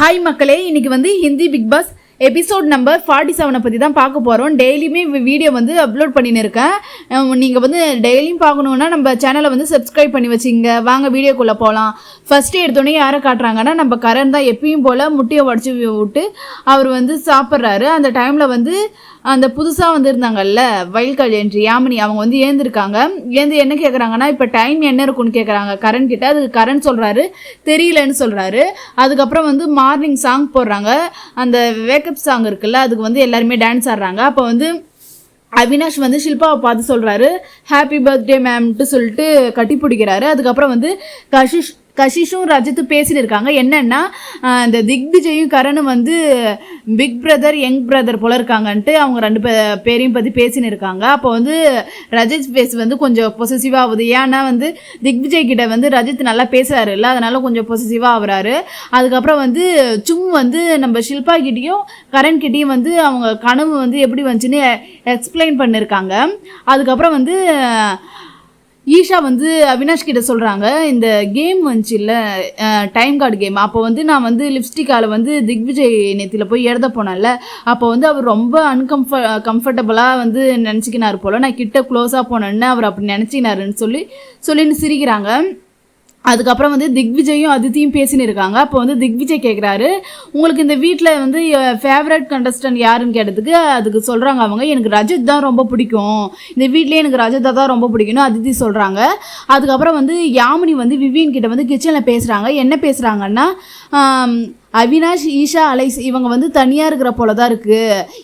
Hi மக்களே இன்றைக்கி வந்து Hindi Bigg Boss episode number forty செவனை பற்றி தான் பார்க்க போகிறோம் டெய்லியுமே வீடியோ வந்து அப்லோட் பண்ணின்னு இருக்கேன். நீங்கள் வந்து டெய்லியும் பார்க்கணுன்னா நம்ம சேனலை வந்து சப்ஸ்கிரைப் பண்ணி வச்சுங்க. வாங்க வீடியோக்குள்ளே போகலாம் ஃபஸ்ட்டு எடுத்தோடனே யாரை காட்டுறாங்கன்னா நம்ம கரண் தான் எப்பயும் போல் முட்டையை உடச்சி விட்டு அவர் வந்து சாப்பிட்றாரு. அந்த டைமில் வந்து அந்த புதுசாக வந்திருந்தாங்கல்ல வயல் என்று யாமினி அவங்க வந்து ஏந்திருக்காங்க. ஏந்து என்ன கேட்குறாங்கன்னா இப்போ டைம் என்ன இருக்குன்னு கேட்குறாங்க கரண் கிட்ட அதுக்கு கரண் சொல்கிறாரு தெரியலன்னு சொல்கிறாரு அதுக்கப்புறம் வந்து மார்னிங் சாங் போடுறாங்க. அந்த வேக்கப் சாங் இருக்குல்ல அதுக்கு வந்து எல்லாருமே டான்ஸ் ஆடுறாங்க. அப்போ வந்து அவினாஷ் வந்து ஷில்பாவை பார்த்து சொல்கிறாரு ஹாப்பி பர்த்டே மேம்ட்டு சொல்லிட்டு கட்டி பிடிக்கிறாரு. அதுக்கப்புறம் வந்து கஷிஷ் கஷிஷும் ரஜித்தும் பேசின்னு இருக்காங்க இந்த திக்விஜயும் கரணும் வந்து பிக் பிரதர் யங் பிரதர் போல இருக்காங்கன்ட்டு அவங்க ரெண்டு பே பேரையும் பற்றி பேசின்னு இருக்காங்க அப்போ வந்து ரஜித் ஃபேஸ் வந்து கொஞ்சம் பொசசிவாக ஆகுது. ஏன்னா வந்து திக்விஜய் கிட்ட வந்து ரஜித் நல்லா பேசுறாரு இல்லை அதனால கொஞ்சம் பொசசிவாக ஆகுறாரு. அதுக்கப்புறம் வந்து சும் வந்து நம்ம ஷில்பா கிட்டேயும் கரண் கிட்டேயும் வந்து அவங்க கனவு வந்து எப்படி வந்துச்சுன்னு எக்ஸ்பிளைன் பண்ணியிருக்காங்க அதுக்கப்புறம் வந்து ஈஷா வந்து அவினாஷ் கிட்ட சொல்கிறாங்க இந்த கேம் வந்துச்சு இல்லை டைம் கார்டு கேம். அப்போ வந்து நான் வந்து லிப்ஸ்டிக்கால் வந்து திக்விஜய் நேத்தியில் போய் எழுத போனேன்ல. அப்போ வந்து அவர் ரொம்ப அன்கம்ஃப கம்ஃபர்டபுளாக வந்து நினச்சிக்கினார் போல். நான் கிட்ட க்ளோஸாக போனேன்னு அவர் அப்படி நினச்சினாருன்னு சொல்லி சொல்லின்னு சிரிக்கிறாங்க. அதுக்கப்புறம் வந்து திக்விஜயும் அதித்தியும் பேசின்னு இருக்காங்க. அப்போ வந்து திக்விஜய் கேட்குறாரு உங்களுக்கு இந்த வீட்டில் வந்து ஃபேவரட் கண்டஸ்டன்ட் யாருன்னு கேட்டதுக்கு அதுக்கு சொல்கிறாங்க அவங்க. எனக்கு ரஜத் தான் ரொம்ப பிடிக்கும். இந்த வீட்லேயே எனக்கு ரஜிதா தான் ரொம்ப பிடிக்கும்னு அதித்தி சொல்கிறாங்க அதுக்கப்புறம் வந்து யாமினி வந்து விவியன் கிட்ட வந்து கிச்சனில் பேசுகிறாங்க என்ன பேசுகிறாங்கன்னா அவினாஷ் ஈஷா அலைஸ் இவங்க வந்து தனியாக இருக்கிற போல தான் இருக்குது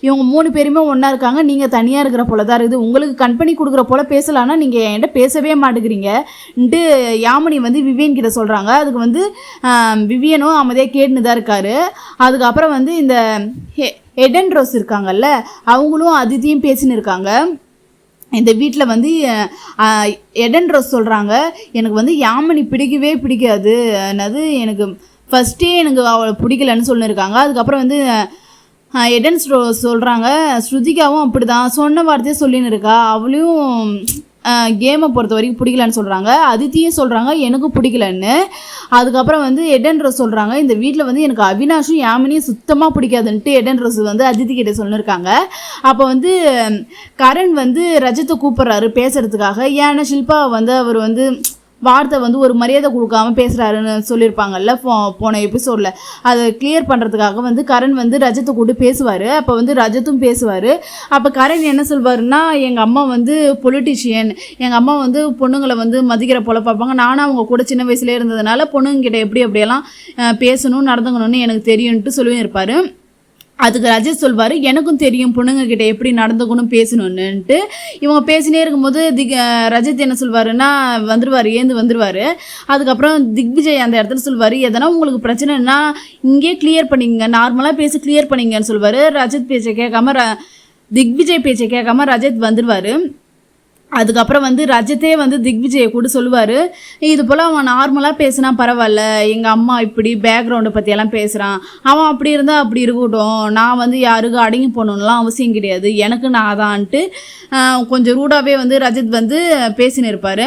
இவங்க மூணு பேருமே ஒன்றா இருக்காங்க. நீங்கள் தனியாக இருக்கிற போல தான் இருக்குது. உங்களுக்கு கம்பெனி கொடுக்குற போல பேசலான்னா நீங்கள் என்கிட்ட பேசவே மாட்டேங்கிறீங்கன்ட்டு யாமினி வந்து விவியன் கிட்ட சொல்கிறாங்க அதுக்கு வந்து விவியனும் அமைதியாக கேட்டுன்னு தான் இருக்காரு. அதுக்கப்புறம் வந்து இந்த ஹெ- எடன் ரோஸ் இருக்காங்கல்ல அவங்களும் அதித்தியும் பேசின்னு இருக்காங்க. இந்த வீட்டில் வந்து எடன் ரோஸ் சொல்கிறாங்க எனக்கு வந்து யாமினி பிடிக்கவே பிடிக்காது. என்னது எனக்கு ஃபஸ்ட்டே எனக்கு அவளை பிடிக்கலன்னு சொல்லியிருக்காங்க அதுக்கப்புறம் வந்து அஹ், எடன் சொல்கிறாங்க ஸ்ருதிகாவும் அப்படி தான் சொன்ன வார்த்தையே சொல்லின்னு இருக்கா? அவளையும் கேமை பொறுத்த வரைக்கும் பிடிக்கலன்னு சொல்கிறாங்க அதித்தியும் சொல்கிறாங்க எனக்கும் பிடிக்கலன்னு. அதுக்கப்புறம் வந்து எடன் ரோஸ் சொல்கிறாங்க இந்த வீட்டில் வந்து எனக்கு அவினாஷும் யாமினியும் சுத்தமாக பிடிக்காதுன்ட்டு எடன் ரோஸ் வந்து அதித்தி கிட்ட சொல்லியிருக்காங்க அப்போ வந்து கரண் வந்து ரஜத்தை கூப்பிட்றாரு பேசுகிறதுக்காக ஏன்னா ஷில்பா வந்து அவர் வந்து வார்த்தை வந்து ஒரு மரியாதை கொடுக்காம பேசுகிறாருன்னு சொல்லியிருப்பாங்கல்ல போ போன எபிசோடில் அதை கிளியர் பண்ணுறதுக்காக வந்து கரண் வந்து ரஜத்தை கூட்டு பேசுவார். அப்போ வந்து ரஜத்தும் பேசுவார். அப்போ கரண் என்ன சொல்வாருன்னா எங்கள் அம்மா வந்து பொலிட்டிஷியன் எங்கள் அம்மா வந்து பொண்ணுங்களை வந்து மதிக்கிற போல பார்ப்பாங்க. நானும் அவங்க கூட சின்ன வயசுலேயே இருந்ததுனால பொண்ணுங்கிட்ட எப்படி எப்படியெல்லாம் பேசணும் நடந்துக்கணும்னு எனக்கு தெரியும்ட்டு சொல்லியும் இருப்பார் அதுக்கு ரஜத் சொல்வார் எனக்கும் தெரியும் பொண்ணுங்க கிட்ட எப்படி நடந்துக்கணும் பேசணுன்னுட்டு இவங்க பேசினே இருக்கும்போது திக் ரஜத் என்ன சொல்வாருன்னா வந்துடுவார் ஏந்து வந்துடுவார் அதுக்கப்புறம் திக்விஜய் அந்த இடத்துல சொல்வார் எதனா உங்களுக்கு பிரச்சனைனா இங்கேயே கிளியர் பண்ணிங்க நார்மலாக பேசி கிளியர் பண்ணிங்கன்னு சொல்வார். ரஜத் பேச்சை கேட்காம ர திக்விஜய் பேச்சை கேட்காம ரஜத் வந்துடுவார் அதுக்கப்புறம் வந்து ரஜத்தே வந்து திக்விஜயை கூட சொல்லுவார் இது போல் அவன் நார்மலாக பேசினா பரவாயில்ல எங்கள் அம்மா இப்படி பேக்ரவுண்டை பற்றியெல்லாம் பேசுகிறான் அவன் அப்படி இருந்தால் அப்படி இருக்கட்டும். நான் வந்து யாருக்கும் அடங்கி போகணுன்னுலாம் அவசியம் கிடையாது. எனக்கு நான் தான்ட்டு கொஞ்சம் ரூடாகவே வந்து ரஜித் வந்து பேசின்னு இருப்பார்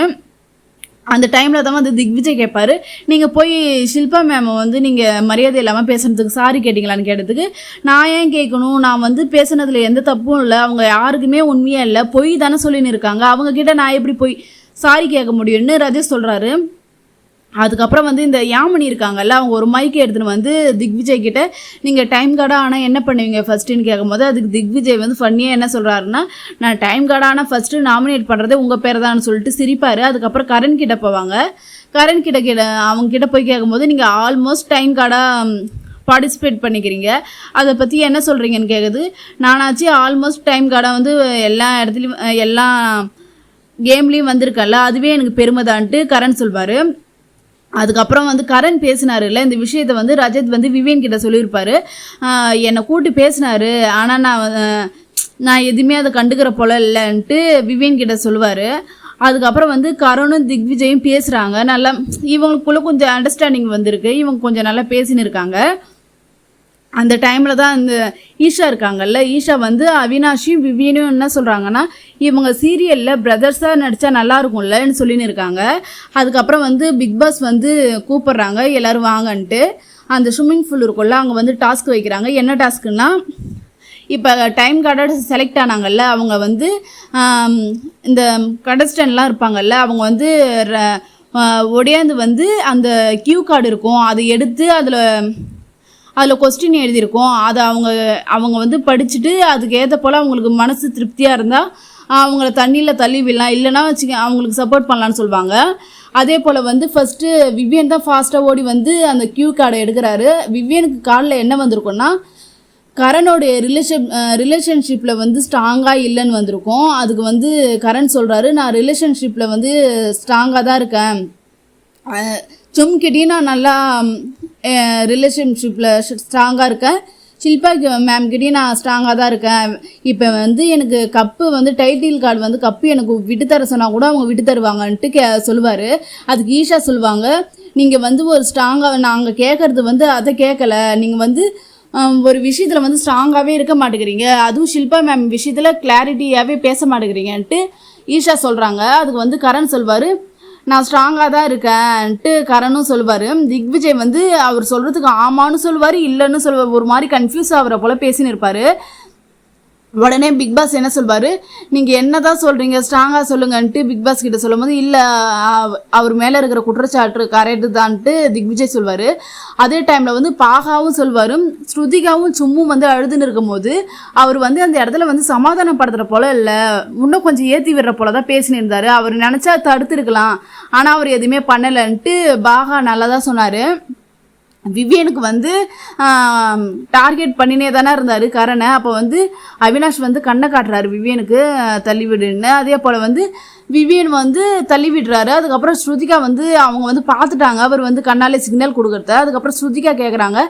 அந்த டைமில் தான் வந்து திக்விஜய் கேட்பாரு நீங்கள் போய் ஷில்பா மேமை வந்து நீங்கள் மரியாதை இல்லாமல் பேசுனதுக்கு சாரி கேட்டிங்களான்னு கேட்டதுக்கு நான் ஏன் கேட்கணும் நான் வந்து பேசுனதில் எந்த தப்பும் இல்லை. அவங்க யாருக்குமே உண்மையாக இல்லை. பொய் தானே சொல்லின்னு இருக்காங்க. அவங்கக்கிட்ட நான் எப்படி போய் சாரி கேட்க முடியும்னு ரஜேஷ் சொல்கிறாரு அதுக்கப்புறம் வந்து இந்த யாமினி இருக்காங்கல்ல அவங்க ஒரு மைக்கை எடுத்துன்னு வந்து திக்விஜய் கிட்ட நீங்கள் டைம் கார்டாக ஆனால் என்ன பண்ணுவீங்க ஃபஸ்ட்டுன்னு கேட்கும்போது அதுக்கு திக்விஜய் வந்து ஃபன்னியாக என்ன சொல்கிறாருன்னா நான் டைம் கார்டாக ஆனால் ஃபஸ்ட்டு நாமினேட் பண்ணுறதே உங்கள் பேர் தான் சொல்லிட்டு சிரிப்பார். அதுக்கப்புறம் கரண் கிட்ட போவாங்க. கரண் கிட்ட கிட்ட அவங்க கிட்ட போய் கேட்கும்போது நீங்கள் ஆல்மோஸ்ட் டைம் கார்டாக பார்ட்டிசிபேட் பண்ணிக்கிறீங்க. அதை பற்றி என்ன சொல்கிறீங்கன்னு கேட்குது நானாச்சு ஆல்மோஸ்ட் டைம் கார்டாக வந்து எல்லா இடத்துலையும் எல்லா கேம்லேயும் வந்திருக்கல்ல அதுவே எனக்கு பெருமைதான்ட்டு கரண் சொல்வார். அதுக்கப்புறம் வந்து கரண் பேசினாருல்ல இந்த விஷயத்தை வந்து ரஜத் வந்து விவேன் கிட்ட சொல்லியிருப்பாரு. என்னை கூட்டி பேசினாரு. ஆனால் நான் நான் எதுவுமே அதை கண்டுக்கிற போல இல்லைன்ட்டு விவேன் கிட்ட சொல்லுவார். அதுக்கப்புறம் வந்து கரணும் திக்விஜயும் பேசுகிறாங்க நல்லா இவங்களுக்குள்ள கொஞ்சம் அண்டர்ஸ்டாண்டிங் வந்திருக்கு. இவங்க கொஞ்சம் நல்லா பேசின்னு இருக்காங்க. அந்த டைமில் தான் அந்த ஈஷா இருக்காங்கல்ல. ஈஷா வந்து அவினாஷியும் விவியனும் என்ன சொல்கிறாங்கன்னா இவங்க சீரியலில் பிரதர்ஸாக நடித்தா நல்லா இருக்கும்லன்னு சொல்லின்னு இருக்காங்க. அதுக்கப்புறம் வந்து பிக் பாஸ் வந்து கூப்பிட்றாங்க எல்லோரும் வாங்கன்ட்டு. அந்த ஸ்விம்மிங் பூல் இருக்கும்ல அங்கே வந்து டாஸ்க் வைக்கிறாங்க. என்ன டாஸ்க்குன்னா இப்போ டைம் கார்டோட செலக்ட் ஆனாங்கல்ல அவங்க வந்து இந்த கடஸ்டன்லாம் இருப்பாங்கல்ல அவங்க வந்து ர- ஒடியாந்து வந்து அந்த கியூ கார்டு இருக்கும். அதை எடுத்து அதில் அதில் கொஸ்டின் எழுதியிருக்கோம். அதை அவங்க அவங்க வந்து படிச்சுட்டு அதுக்கேற்ற போல் அவங்களுக்கு மனசு திருப்தியாக இருந்தால் அவங்கள தண்ணியில் தள்ளி விடலாம் இல்லைன்னா வச்சுக்க அவங்களுக்கு சப்போர்ட் பண்ணலான்னு சொல்லுவாங்க. அதே போல் வந்து ஃபஸ்ட்டு விவியன் தான் ஃபாஸ்ட்டாக ஓடி வந்து அந்த க்யூ கார்டை எடுக்கிறாரு. விவியனுக்கு காலில் என்ன வந்திருக்குன்னா கரனோடைய ரிலேஷன் ரிலேஷன்ஷிப்பில் வந்து ஸ்ட்ராங்காக இல்லைன்னு வந்திருக்கும். அதுக்கு வந்து கரண் சொல்கிறாரு நான் ரிலேஷன்ஷிப்பில் வந்து ஸ்ட்ராங்காக தான் இருக்கேன். சும்கிட்டயும் நான் நல்லா ரிலேஷன்ஷிப்பில் ஸ்ட்ராங்காக இருக்கேன். ஷில்பா மேம் கிட்டயும் நான் ஸ்ட்ராங்காக தான் இருக்கேன். இப்போ வந்து எனக்கு கப்பு வந்து டைட்டில் கார்டு வந்து கப்பு எனக்கு விட்டு தர சொன்னால் கூட அவங்க விட்டு தருவாங்கன்ட்டு கே சொல்லுவார். அதுக்கு ஈஷா சொல்லுவாங்க நீங்கள் வந்து ஒரு ஸ்ட்ராங்காக நாங்கள் கேட்குறது வந்து அதை கேட்கல நீங்கள் வந்து ஒரு விஷயத்தில் வந்து ஸ்ட்ராங்காகவே இருக்க மாட்டேங்கிறீங்க. அதுவும் ஷில்பா மேம் விஷயத்தில் கிளாரிட்டியாகவே பேச மாட்டேங்கிறீங்கன்ட்டு ஈஷா சொல்கிறாங்க அதுக்கு வந்து கரண் சொல்வார் நான் ஸ்ட்ராங்காக தான் இருக்கேன்ட்டு கரணும் சொல்லுவார். திக்விஜய் வந்து அவர் சொல்கிறதுக்கு ஆமான்னு சொல்லுவார் இல்லைன்னு சொல்லுவார். ஒரு மாதிரி கன்ஃபியூஸ் ஆகிற போல் பேசின்னு இருப்பார். உடனே பிக் பாஸ் என்ன சொல்வார்? நீங்கள் என்ன தான் சொல்கிறீங்க ஸ்ட்ராங்காக சொல்லுங்கன்ட்டு பிக் பாஸ் கிட்ட சொல்லும்போது இல்லை அவர் மேலே இருக்கிற குற்றச்சாட்டு கரெக்டு தான்ட்டு திக்விஜய் சொல்வார். அதே டைமில் வந்து பாகாவும் சொல்வார் ஸ்ருதிகாவும் சும்மும் வந்து அழுதுன்னு இருக்கும்போது அவர் வந்து அந்த இடத்துல வந்து சமாதானப்படுத்துகிற போல இல்லை இன்னும் கொஞ்சம் ஏற்றி விடுற போல தான் பேசின்னு இருந்தார். அவர் நினச்சா தடுத்துருக்கலாம் ஆனால் அவர் எதுவுமே பண்ணலைன்ட்டு பாகா நல்லா தான் சொன்னார். விவியனுக்கு வந்து டார்கெட் பண்ணினே தானே இருந்தார் கரணை. அப்போ வந்து அவினாஷ் வந்து கண்ணை காட்டுறாரு விவியனுக்கு தள்ளிவிடுன்னு அதே போல் வந்து விவியன் வந்து தள்ளி விடுறாரு. அதுக்கப்புறம் ஸ்ருதிகா வந்து அவங்க வந்து பார்த்துட்டாங்க அவர் வந்து கண்ணாலே சிக்னல் கொடுக்குறத. அதுக்கப்புறம் ஸ்ருதிகா கேட்குறாங்க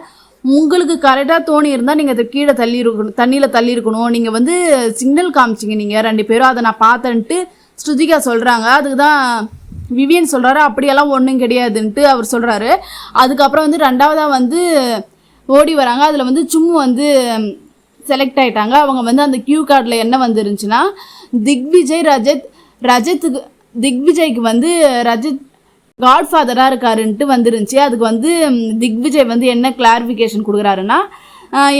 உங்களுக்கு கரெக்டாக தோணி இருந்தால் நீங்கள் அதை கீழே தள்ளி இருக்கணும் தண்ணியில் தள்ளி இருக்கணும். நீங்கள் வந்து சிக்னல் காமிச்சிங்க நீங்கள் ரெண்டு பேரும். அதை நான் பார்த்தேன்ட்டு ஸ்ருதிகா சொல்கிறாங்க அதுக்கு தான் விவியன் சொல்கிறாரு அப்படியெல்லாம் ஒன்றும் கிடையாதுன்ட்டு அவர் சொல்கிறாரு அதுக்கப்புறம் வந்து ரெண்டாவதாக வந்து ஓடி வராங்க. அதில் வந்து சும்மு வந்து செலக்ட் ஆயிட்டாங்க. அவங்க வந்து அந்த கியூ கார்டில் என்ன வந்துருந்துச்சுன்னா திக்விஜய் ரஜத் ரஜத்துக்கு திக்விஜய்க்கு வந்து ரஜத் காட்ஃபாதராக இருக்காருன்ட்டு வந்துருந்துச்சு. அதுக்கு வந்து திக்விஜய் வந்து என்ன கிளாரிஃபிகேஷன் கொடுக்குறாருன்னா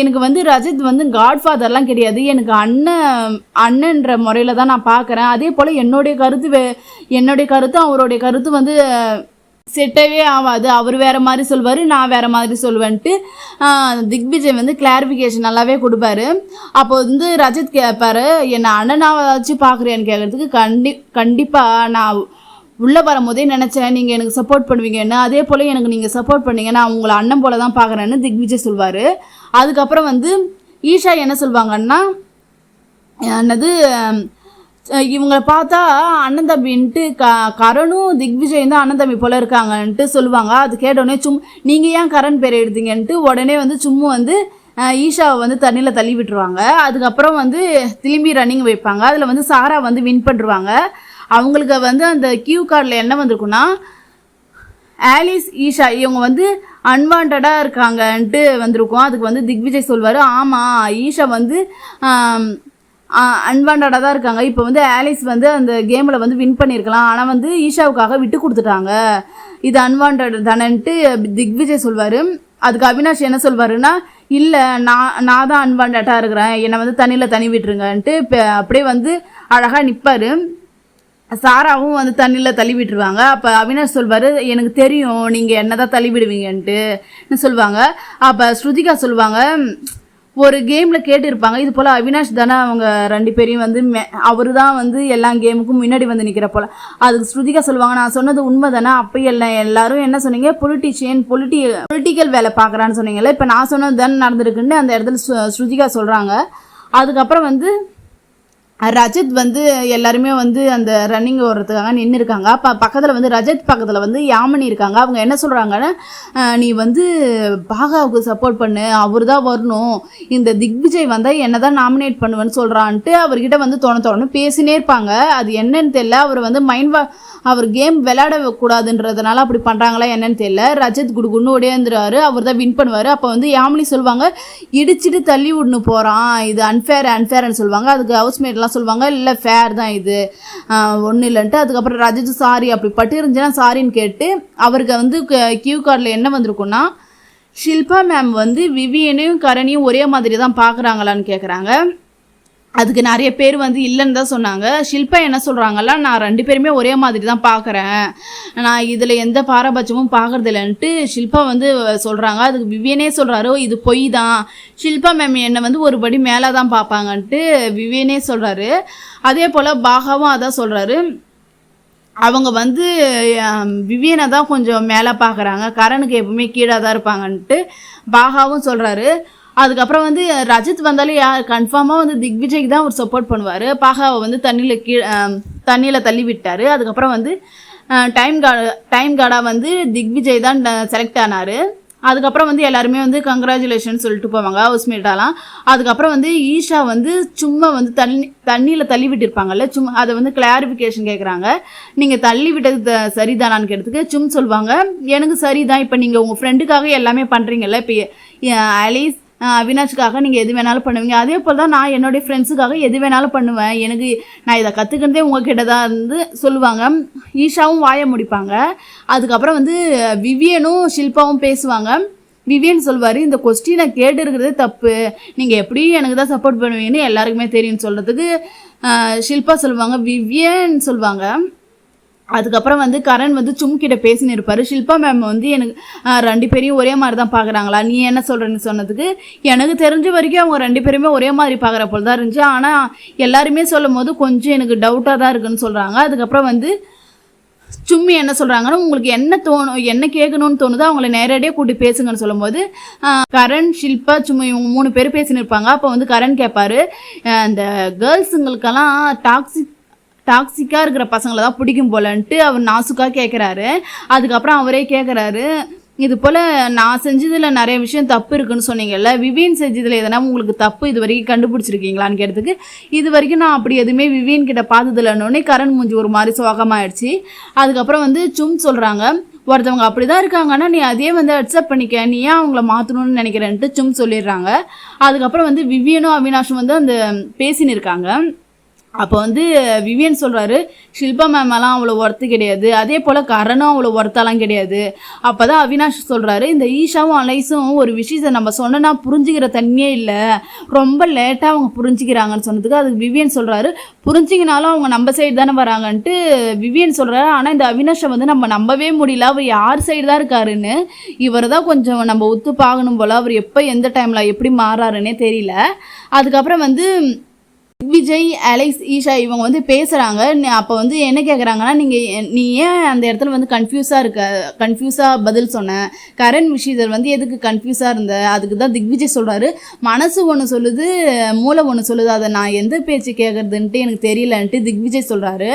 எனக்கு வந்து ரஜித் வந்து காட்ஃபாதர்லாம் கிடையாது. எனக்கு அண்ணன் அண்ணன்ற முறையில் தான் நான் பார்க்குறேன். அதே போல் என்னுடைய கருத்து வே என்னுடைய கருத்து அவருடைய கருத்து வந்து செட்டவே ஆகாது. அவர் வேறு மாதிரி சொல்வார் நான் வேறு மாதிரி சொல்லுவேன்ட்டு திக்விஜய் வந்து கிளாரிஃபிகேஷன் நல்லாவே கொடுப்பாரு. அப்போ வந்து ரஜித் கேட்பாரு என்னை அண்ணனாவாச்சும் பார்க்குறேன்னு கேட்குறதுக்கு கண்டி கண்டிப்பாக நான் உள்ளே வரும்போதே நினச்சேன் நீங்கள் எனக்கு சப்போர்ட் பண்ணுவீங்கன்னு. அதே போல் எனக்கு நீங்கள் சப்போர்ட் பண்ணீங்க நான் உங்களை அண்ணன் போல தான் பார்க்குறேன்னு திக்விஜய் சொல்வார். அதுக்கப்புறம் வந்து ஈஷா என்ன சொல்வாங்கன்னா என்னது இவங்களை பார்த்தா அண்ணன் தம்பின்ட்டு க கரணும் திக்விஜயும் தான் அண்ணன் தம்பி போல இருக்காங்கன்ட்டு சொல்லுவாங்க. அது கேட்டோடனே சும் நீங்கள் ஏன் கரண் பேர் எடுத்தீங்கன்ட்டு? உடனே வந்து சும்மா வந்து ஈஷாவை வந்து தண்ணியில் தள்ளி விட்டுருவாங்க. அதுக்கப்புறம் வந்து திரும்பி ரன்னிங் வைப்பாங்க. அதில் வந்து சாரா வந்து வின் பண்ணுருவாங்க அவங்களுக்கு வந்து அந்த கியூ கார்டில் என்ன வந்திருக்குன்னா ஆலிஸ் ஈஷா இவங்க வந்து அன்வான்டாக இருக்காங்கன்ட்டு வந்திருக்கோம். அதுக்கு வந்து திக்விஜய் சொல்வார் ஆமாம் ஈஷா வந்து அன்வான்டாக தான் இருக்காங்க. இப்போ வந்து ஆலிஸ் வந்து அந்த கேமில் வந்து வின் பண்ணியிருக்கலாம் ஆனால் வந்து ஈஷாவுக்காக விட்டு கொடுத்துட்டாங்க. இது அன்வான்ட் தானேன்ட்டு திக்விஜய் சொல்வார். அதுக்கு அவினாஷ் என்ன சொல்வாருன்னா இல்லை நான் நான் தான் அன்வான்டாக இருக்கிறேன். என்னை வந்து தண்ணியில் தனி விட்டுருங்கன்ட்டு இப்போ அப்படியே வந்து அழகாக நிற்பார் சாராவும் வந்து தண்ணியில் தள்ளி விட்டுருவாங்க அப்போ அவினாஷ் சொல்வார் எனக்கு தெரியும் நீங்கள் என்ன தான் தள்ளி விடுவீங்கன்ட்டு சொல்லுவாங்க அப்போ ஸ்ருதிகா சொல்லுவாங்க ஒரு கேமில் கேட்டிருப்பாங்க. இது போல் அவினாஷ் தானே அவங்க ரெண்டு பேரையும் வந்து மே அவர் தான் வந்து எல்லா கேமுக்கும் முன்னாடி வந்து நிற்கிற போல். அதுக்கு ஸ்ருதிகா சொல்லுவாங்க நான் சொன்னது உண்மை தானே அப்போ எல்லாம் எல்லாரும் என்ன சொன்னீங்க? பொலிட்டிஷியன் பொலிட்டி பொலிட்டிக்கல் வேலை பார்க்குறான்னு சொன்னீங்கல்ல. இப்போ நான் சொன்னது தானே நடந்திருக்குன்னு அந்த இடத்துல ஸ்ருதிகா சொல்கிறாங்க அதுக்கப்புறம் வந்து ரஜத் வந்து எல்லாருமே வந்து அந்த ரன்னிங் ஓடுறதுக்காக நின்று இருக்காங்க அப்போ பக்கத்தில் வந்து ரஜத் பக்கத்தில் வந்து யாமினி இருக்காங்க. அவங்க என்ன சொல்கிறாங்கன்னா நீ வந்து பாகாவுக்கு சப்போர்ட் பண்ணு. அவர் தான் வரணும். இந்த திக்விஜய் வந்தால் என்ன தான் நாமினேட் பண்ணுவேன்னு சொல்கிறான்ட்டு அவர்கிட்ட வந்து தோண தோணு பேசினே இருப்பாங்க. அது என்னன்னு தெரியல. அவர் வந்து மைண்ட் வா அவர் கேம் விளையாட கூடாதுன்றதுனால அப்படி பண்ணுறாங்களா என்னன்னு தெரியல. ரஜத் குடுகுன்னு ஓடியாந்துருவாரு. அவர் தான் வின் பண்ணுவார். அப்போ வந்து யாமினி சொல்லுவாங்க இடிச்சிட்டு தள்ளி விடணும் போகிறான் இது அன்ஃபேர் அன்ஃபேர்னு சொல்லுவாங்க. அதுக்கு ஹவுஸ்மேட்லாம் சொல்லுவாங்க இல்லை ஃபேர் தான் இது. ஒன்றும் இல்லைன்ட்டு. அதுக்கப்புறம் ரஜித் சாரி. அப்படி பட்டு இருந்துச்சுன்னா சாரின்னு கேட்டு அவருக்கு வந்து கியூ கார்டில் என்ன வந்திருக்குன்னா ஷில்பா மேம் வந்து விவியனையும் கரணையும் ஒரே மாதிரி தான் பார்க்குறாங்களான்னு கேட்குறாங்க அதுக்கு நிறைய பேர் வந்து இல்லைன்னு தான் சொன்னாங்க. ஷில்பா என்ன சொல்கிறாங்கல்ல நான் ரெண்டு பேருமே ஒரே மாதிரி தான் பார்க்குறேன். நான் இதில் எந்த பாரபட்சமும் பார்க்குறதில்லன்ட்டு ஷில்பா வந்து சொல்கிறாங்க அதுக்கு விவியனே சொல்கிறாரு இது பொய் தான். ஷில்பா மேம் என்னை வந்து ஒரு படி மேலே தான் பார்ப்பாங்கன்ட்டு விவியனே சொல்கிறாரு அதே போல் பாகாவும் அதான் சொல்கிறாரு அவங்க வந்து விவியனை தான் கொஞ்சம் மேலே பார்க்குறாங்க. கரனுக்கு எப்பவுமே கீழே தான் இருப்பாங்கன்ட்டு பாகாவும் சொல்கிறாரு அதுக்கப்புறம் வந்து ரஜித் வந்தாலும் யார் கன்ஃபார்மாக வந்து திக்விஜய்க்கு தான் அவர் சப்போர்ட் பண்ணுவார். பாகாவை வந்து தண்ணியில் கீழே தண்ணியில் தள்ளி விட்டார் அதுக்கப்புறம் வந்து டைம் கார்டு டைம் கார்டாக வந்து திக்விஜய் தான் செலக்ட் ஆனார். அதுக்கப்புறம் வந்து எல்லாருமே வந்து கங்க்ராச்சுலேஷன் சொல்லிட்டு போவாங்க ஹவுஸ்மேட்டாலாம். அதுக்கப்புறம் வந்து ஈஷா வந்து சும்மா வந்து தண்ணி தண்ணியில் தள்ளி விட்டுருப்பாங்கல்ல சும்மா அதை வந்து கிளாரிஃபிகேஷன் கேட்குறாங்க நீங்கள் தள்ளி விட்டது த- சரிதானான்னு கேட்டதுக்கு சும் சொல்லுவாங்க எனக்கு சரிதான் இப்போ நீங்கள் உங்கள் ஃப்ரெண்டுக்காக எல்லாமே பண்ணுறீங்கல்ல இப்போ அலீஸ் அவினாஷ்காக நீங்கள் எது வேணாலும் பண்ணுவீங்க. அதே போல் தான் நான் என்னுடைய ஃப்ரெண்ட்ஸுக்காக எது வேணாலும் பண்ணுவேன். எனக்கு நான் இதை கற்றுக்கிறதே உங்ககிட்ட தான் இருந்து சொல்லுவாங்க. ஈஷாவும் வாய முடிப்பாங்க. அதுக்கப்புறம் வந்து விவியனும் ஷில்பாவும் பேசுவாங்க. விவியன் சொல்வார் இந்த கொஸ்டினை கேட்டு இருக்கிறதே தப்பு. நீங்கள் எப்படியும் எனக்கு தான் சப்போர்ட் பண்ணுவீங்கன்னு எல்லாருக்குமே தெரியும்னு சொல்கிறதுக்கு ஷில்பா சொல்லுவாங்க. விவியன் சொல்லுவாங்க அதுக்கப்புறம் வந்து கரண் வந்து சும்கிட்ட பேசின்னு இருப்பார். ஷில்பா மேம் வந்து எனக்கு ரெண்டு பேரையும் ஒரே மாதிரி தான் பார்க்குறாங்களா நீ என்ன சொல்கிறேன்னு சொன்னதுக்கு எனக்கு தெரிஞ்ச வரைக்கும் அவங்க ரெண்டு பேருமே ஒரே மாதிரி பார்க்குற போல் தான் இருந்துச்சு. ஆனால் எல்லாருமே சொல்லும் போது கொஞ்சம் எனக்கு டவுட்டாக தான் இருக்குன்னு சொல்கிறாங்க அதுக்கப்புறம் வந்து சும்மி என்ன சொல்கிறாங்கன்னா உங்களுக்கு என்ன தோணும் என்ன கேட்கணும்னு தோணுதோ அவங்கள நேரடியாக கூட்டி பேசுங்கன்னு சொல்லும்போது கரண் ஷில்பா சும்மி இவங்க மூணு பேர் பேசின்னு இருப்பாங்க. அப்போ வந்து கரண் கேட்பாரு அந்த இந்த கேர்ள்ஸுங்களுக்கெல்லாம் டாக்ஸிக் டாக்ஸிக்காக இருக்கிற பசங்களை தான் பிடிக்கும் போலன்ட்டு அவர் நாசுக்காக கேட்குறாரு அதுக்கப்புறம் அவரே கேட்குறாரு இது போல் நான் செஞ்சதில் நிறைய விஷயம் தப்பு இருக்குன்னு சொன்னீங்கல்ல விவியன் செஞ்சதில் எதனா உங்களுக்கு தப்பு இது வரைக்கும் கண்டுபிடிச்சிருக்கீங்களான்னு கேட்டதுக்கு இது வரைக்கும் நான் அப்படி எதுவுமே விவியன் கிட்ட பார்த்ததில்லன்னொடனே கரண் மூஞ்சி ஒரு மாதிரி சோகமாயிடுச்சு. அதுக்கப்புறம் வந்து சும் சொல்கிறாங்க ஒருத்தவங்க அப்படி தான் இருக்காங்கன்னா நீ அதே வந்து அக்செப்ட் பண்ணிக்க நீ ஏன் அவங்கள மாற்றணும்னு நினைக்கிறேன்ட்டு சும் சொல்லிடுறாங்க. அதுக்கப்புறம் வந்து விவியனும் அவினாஷும் வந்து அந்த பேசின்னு இருக்காங்க. அப்போ வந்து விவியன் சொல்கிறாரு ஷில்பா மேமெல்லாம் அவ்வளோ ஒர்த்து கிடையாது. அதே போல் கரனும் அவ்வளோ ஒர்த்தெல்லாம் கிடையாது. அப்போ தான் அவினாஷ் சொல்கிறாரு இந்த ஈஷாவும் அலைஸும் ஒரு விஷயத்தை நம்ம சொன்னோன்னா புரிஞ்சுக்கிற தன்மையே இல்லை. ரொம்ப லேட்டாக அவங்க புரிஞ்சுக்கிறாங்கன்னு சொன்னதுக்கு அதுக்கு விவியன் சொல்கிறாரு புரிஞ்சிக்கினாலும் அவங்க நம்ம சைடு தானே வராங்கன்ட்டு விவியன் சொல்கிறாரு ஆனால் இந்த அவினாஷை வந்து நம்ம நம்பவே முடியல. அவர் யார் சைடு தான் இருக்காருன்னு. இவர் தான் கொஞ்சம் நம்ம ஒத்து பார்க்கணும் போல். அவர் எப்போ எந்த டைமில் எப்படி மாறாருன்னே தெரியல. அதுக்கப்புறம் வந்து விஜய் அலெக்ஸ் ஈஷா இவங்க வந்து பேசுகிறாங்க அப்போ வந்து என்ன கேட்குறாங்கன்னா நீங்கள் நீ ஏன் அந்த இடத்துல வந்து கன்ஃபியூஸாக இருக்க கன்ஃபியூஸாக பதில் சொன்ன? கரண் விஷயத்தில் வந்து எதுக்கு கன்ஃபியூஸாக இருந்த? அதுக்கு தான் திக்விஜய் சொல்கிறாரு மனசு ஒன்று சொல்லுது மூளை ஒன்று சொல்லுது. அதை நான் எந்த பேச்சு கேட்குறதுன்ட்டு எனக்கு தெரியலன்ட்டு திக்விஜய் சொல்கிறாரு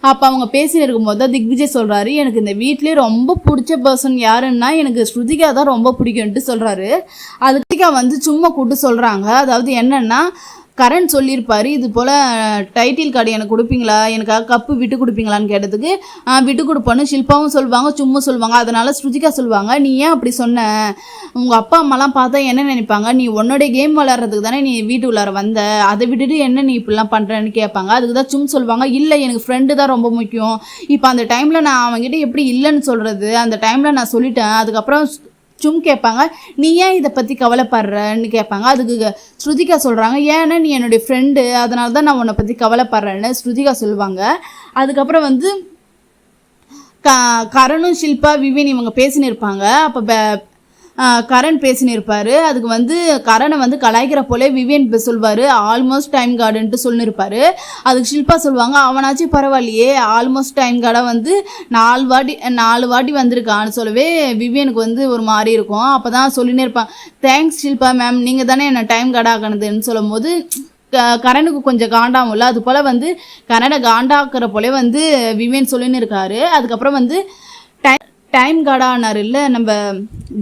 அப்போ அவங்க பேசி இருக்கும்போது தான் திக்விஜய் சொல்கிறாரு எனக்கு இந்த வீட்டிலே ரொம்ப பிடிச்ச பர்சன் யாருன்னா எனக்கு ஸ்ருதிகா தான் ரொம்ப பிடிக்கும்ன்ட்டு சொல்கிறாரு அது வந்து சும்மா கூப்பிட்டு சொல்கிறாங்க அதாவது என்னென்னா கரண் சொல்லியிருப்பாரு இது போல் டைட்டில் கார்டு எனக்கு கொடுப்பீங்களா? எனக்காக கப்பு விட்டு கொடுப்பீங்களான்னு கேட்டதுக்கு விட்டு கொடுப்போன்னு ஷில்பாவும் சொல்லுவாங்க சும்மா சொல்லுவாங்க. அதனால ஸ்ருதிகா சொல்லுவாங்க நீ ஏன் அப்படி சொன்ன? உங்கள் அப்பா அம்மாலாம் பார்த்தா என்ன நினைப்பாங்க? நீ உன்னோடைய கேம் விளாட்றதுக்கு தானே நீ வீட்டு உள்ளார வந்த? அதை விட்டுட்டு என்ன நீ இப்படிலாம் பண்ணுறேன்னு கேட்பாங்க. அதுக்கு தான் சும் சொல்லுவாங்க. இல்லை எனக்கு ஃப்ரெண்டு தான் ரொம்ப முக்கியம். இப்போ அந்த டைமில் நான் அவங்ககிட்ட எப்படி இல்லைன்னு சொல்கிறது அந்த டைமில் நான் சொல்லிட்டேன். அதுக்கப்புறம் சும் கேட்பாங்க. நீ ஏன் இதை பற்றி கவலைப்படுறன்னு கேட்பாங்க. அதுக்கு ஸ்ருதிகா சொல்கிறாங்க ஏன்னா நீ என்னுடைய ஃப்ரெண்டு அதனால தான் நான் உன்னை பற்றி கவலைப்படுறேன்னு ஸ்ருதிகா சொல்லுவாங்க. அதுக்கப்புறம் வந்து க கரணும் ஷில்பா விவின் இவங்க பேசின்னு இருப்பாங்க அப்போ கரண் பேசின்னு அதுக்கு வந்து கரனை வந்து கலாய்க்கிற போலே விவியன் சொல்வார். ஆல்மோஸ்ட் டைம் கார்டுன்ட்டு சொல்லியிருப்பார் அதுக்கு ஷில்பா சொல்லுவாங்க அவனாச்சும் பரவாயில்லையே ஆல்மோஸ்ட் டைம் கார்டாக வந்து நாலு வாட்டி நாலு வாட்டி வந்திருக்கான்னு சொல்லவே விவியனுக்கு வந்து ஒரு மாதிரி இருக்கும். அப்போ தான் சொல்லினே இருப்பான் தேங்க்ஸ் ஷில்பா மேம் நீங்கள் தானே என்னை டைம் கார்டாக்கணுதுன்னு சொல்லும்போது க- கரனுக்கு கொஞ்சம் காண்டாகும்ல அது போல் வந்து கரனை காண்டாக்குற போலே வந்து விவியன் சொல்லின்னு இருக்காரு அதுக்கப்புறம் வந்து டைம் டைம் கார்டானார் இல்லை நம்ம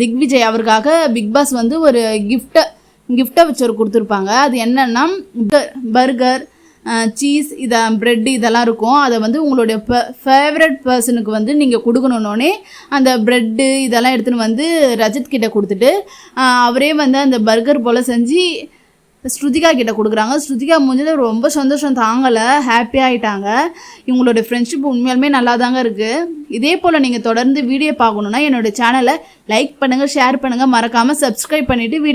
திக்விஜய் அவருக்காக பிக் பாஸ் வந்து ஒரு கிஃப்ட்டை கிஃப்ட்டை வச்சு ஒரு கொடுத்துருப்பாங்க. அது என்னென்னா பர்கர் சீஸ் இதை ப்ரெட் இதெல்லாம் இருக்கும். அதை வந்து உங்களுடைய ஃபேவரட் பர்சனுக்கு வந்து நீங்கள் கொடுக்கணுன்னே அந்த ப்ரெட்டு இதெல்லாம் எடுத்துன்னு வந்து ரஜத் கிட்ட கொடுத்துட்டு அவரே வந்து அந்த பர்கர் போல் செஞ்சு ஸ்ருதிகா கிட்ட கொடுக்குறாங்க. ஸ்ருதிகா முடிஞ்சது ரொம்ப சந்தோஷம். தாங்கலை. ஹாப்பி ஆயிட்டாங்க. இவங்களோட ஃப்ரெண்ட்ஷிப் உண்மையாலுமே நல்லா தாங்க இருக்குது இதே போல் நீங்கள் தொடர்ந்து வீடியோ பார்க்கணுன்னா என்னோட சேனலை லைக் பண்ணுங்கள் ஷேர் பண்ணுங்கள் மறக்காமல் சப்ஸ்கிரைப் பண்ணிவிட்டு வீடியோ